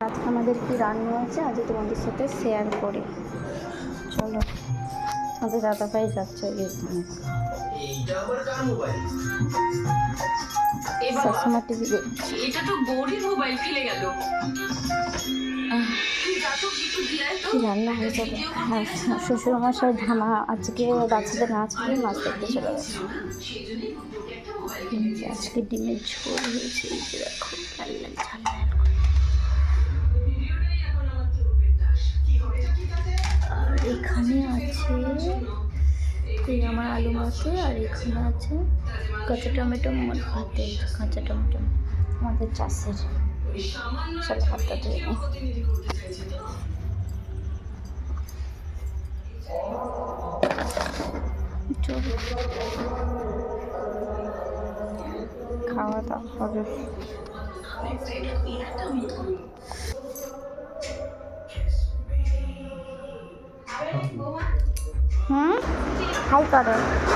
আজকে আমাদের কি রান্না আছে আজ তোমাদের সাথে শেয়ার করি। চলো আমাদের দাদা ভাই যাচ্ছে সবসময় টিভি এটা তো গৌরীর মোবাইল ফেলে গেল। রান্না হয়ে যাবে? হ্যাঁ শ্বশুর মশাই ধামা আজকে বাচ্চাদের নাচ করে মাছ দেখতে চলে গেছে। আজকে ডিমের ঝোল হয়েছে দেখো আছে। এই আমার আলু মাছে আর এখানে আছে। কাঁচা টমেটো ভাতে কাঁচা টমেটো আমাদের চাষের। সব হাতটা চলো। খাওয়া দাওয়া হবে। হাই করো টমেটো আমি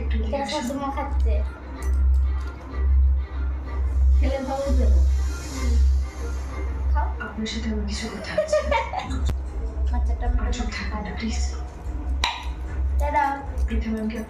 একটু দিয়ে আসো। শাশুমা আপনার সাথে আমার কিছু কথা আছে। আমার থাকবেন না প্লিজ দাদা প্রীতা ম্যামকে আপনি